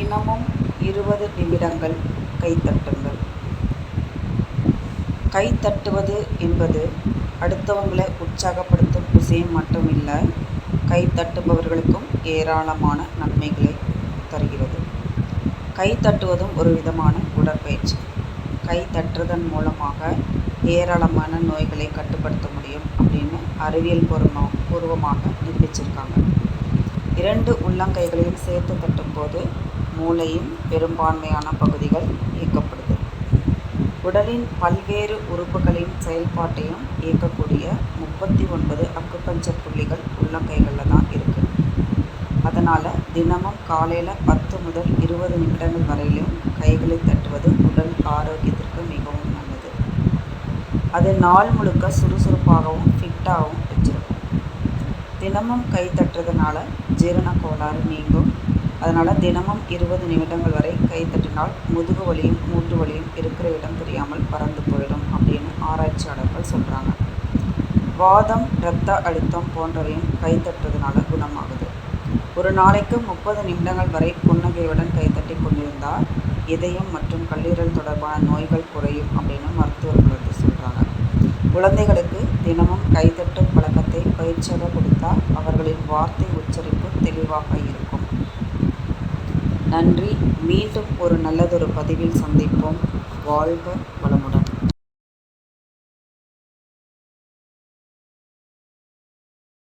தினமும் இருபது நிமிடங்கள் கைத்தட்டுங்கள் கைத்தட்டுவது என்பது அடுத்தவங்களை உற்சாகப்படுத்தும் விஷயம் மட்டுமில்லை கைத்தட்டுபவர்களுக்கும் ஏராளமான நன்மைகளை தருகிறது. கைத்தட்டுவதும் ஒரு விதமான உடற்பயிற்சி. கை தட்டுறதன் மூலமாக ஏராளமான நோய்களை கட்டுப்படுத்த முடியும் அப்படின்னு அறிவியல் பூர்வமா பூர்வமாக நிரூபிச்சிருக்காங்க. இரண்டு உள்ளங்கைகளையும் சேர்த்து தட்டும்போது மூளையின் பெரும்பான்மையான பகுதிகள் இயக்கப்படுது. உடலின் பல்வேறு உறுப்புகளின் செயல்பாட்டையும் இயக்கக்கூடிய முப்பத்தி ஒன்பது அக்குபஞ்சர் புள்ளிகள் உள்ளங்கைகளில் தான் இருக்குது அதனால் தினமும் காலையில் பத்து முதல் இருபது நிமிடங்கள் வரையிலும் கைகளை தட்டுவது உடல் ஆரோக்கியத்திற்கு மிகவும் நல்லது. அது நாள் முழுக்க சுறுசுறுப்பாகவும் ஃபிட்டாகவும் வச்சிருக்கும். தினமும் கை தட்டுறதுனால ஜீரண கோளாறு நீங்கும். அதனால் தினமும் இருபது நிமிடங்கள் வரை கை தட்டினால் முதுகு வலியும் மூட்டு வலியும் இருக்கிற இடம் தெரியாமல் பறந்து போயிடும் அப்படின்னு ஆராய்ச்சியாளர்கள் சொல்கிறாங்க வாதம் இரத்த அழுத்தம் போன்றவையும் கை தட்டுறதுனால குணமாகுது. ஒரு நாளைக்கு முப்பது நிமிடங்கள் வரை புன்னகையுடன் கைத்தட்டி கொண்டிருந்தால் இதயம் மற்றும் கல்லீரல் தொடர்பான நோய்கள் குறையும் அப்படின்னு மருத்துவர்கள் வந்து சொல்கிறாங்க குழந்தைகளுக்கு தினமும் கைதட்டும் பழக்கத்தை பயிற்சியாக கொடுத்தால் அவர்களின் வார்த்தை உச்சரிப்பு தெளிவாக இருக்கும். நன்றி. மீண்டும் ஒரு நல்லதொரு பதிவில் சந்திப்போம். வாழ்க வளம்